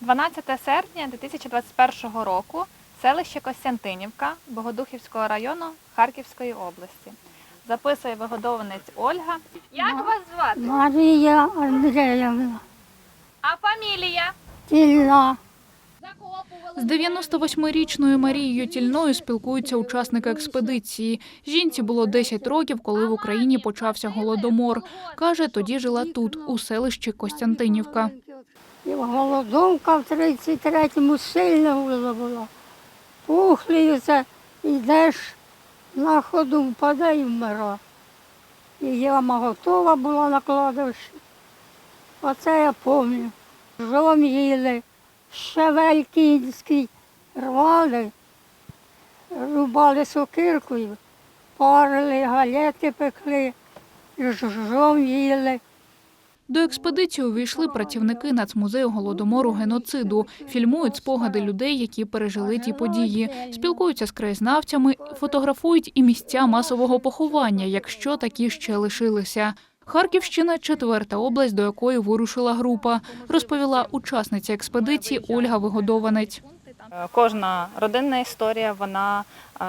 12 серпня 2021 року селище Костянтинівка Богодухівського району Харківської області. Записує вигодованець Ольга. Як вас звати? Марія Андріївна, А фамілія? Тільна, З 98-річною Марією Тільною спілкуються учасники експедиції. Жінці було 10 років, коли в Україні почався голодомор. Каже, тоді жила тут, у селищі Костянтинівка. І голодовка в 33-му сильно було було. Пухлі це йдеш на ходу, впаде і вмира. І яма готова була на кладовищі. Оце я пам'ятаю. Жом їли, щавель кінський рвали, рубали сокиркою, парили, галети пекли, жом їли. До експедиції увійшли працівники Нацмузею голодомору геноциду, фільмують спогади людей, які пережили ті події, спілкуються з краєзнавцями, фотографують і місця масового поховання, якщо такі ще лишилися. Харківщина четверта область, до якої вирушила група, розповіла учасниця експедиції Ольга Вигодованець. Е, Кожна родинна історія вона е,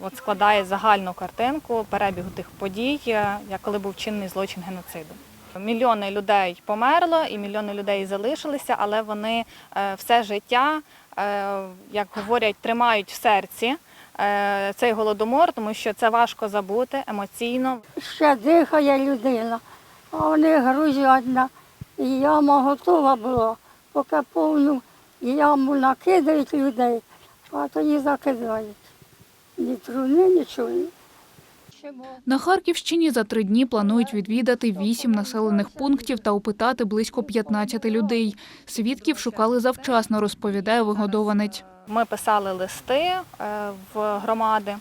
от складає загальну картинку перебігу тих подій, е, як коли був чинний злочин геноциду. Мільйони людей померло і мільйони людей залишилися, але вони е, все життя, е, як говорять, тримають в серці е, цей голодомор, тому що це важко забути емоційно. ще дихає людина, а вони грузять і яма готова була, поки повну яму накидають людей, а тоді закидають. Ні труни, нічого. На Харківщині за три дні планують відвідати вісім населених пунктів та опитати близько 15 людей. Свідків шукали завчасно, розповідає вигодованець. Ми писали листи е, в громади,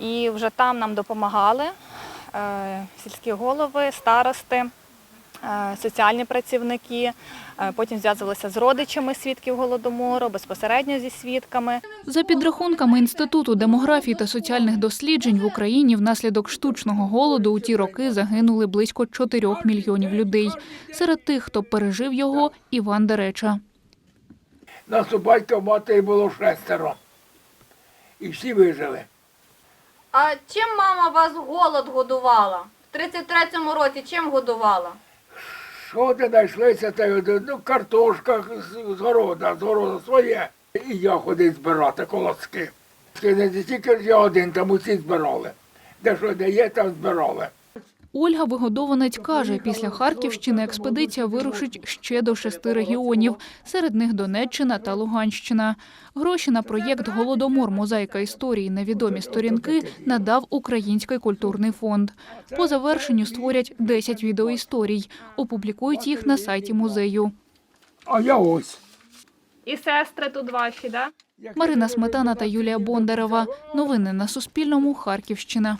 і вже там нам допомагали е, сільські голови, старости, соціальні працівники. Е, Потім зв'язувалися з родичами свідків голодомору, безпосередньо зі свідками. За підрахунками Інституту демографії та соціальних досліджень в Україні внаслідок штучного голоду у ті роки загинули близько 4 мільйонів людей. Серед тих, хто пережив його, Іван Дереча. Нас у батька матері було шестеро. І всі вижили. А чим мама вас голод годувала? В 33-му році чим годувала? Що знайшлися, та ну, картошка з, з города, з города своє. І я ходив збирати колоски. Не тільки я один, там усі збирали. Де що де є, там збирали. Ольга Вигодованець каже, після Харківщини експедиція вирушить ще до шести регіонів, серед них Донеччина та Луганщина. Гроші на проєкт Голодомор мозаїка історії невідомі сторінки надав Український культурний фонд. По завершенню створять 10 відеоісторій, опублікують їх на сайті музею. А я ось. І сестри тут ваші, да? Марина Сметана та Юлія Бондарева. Новини на Суспільному. Харківщина.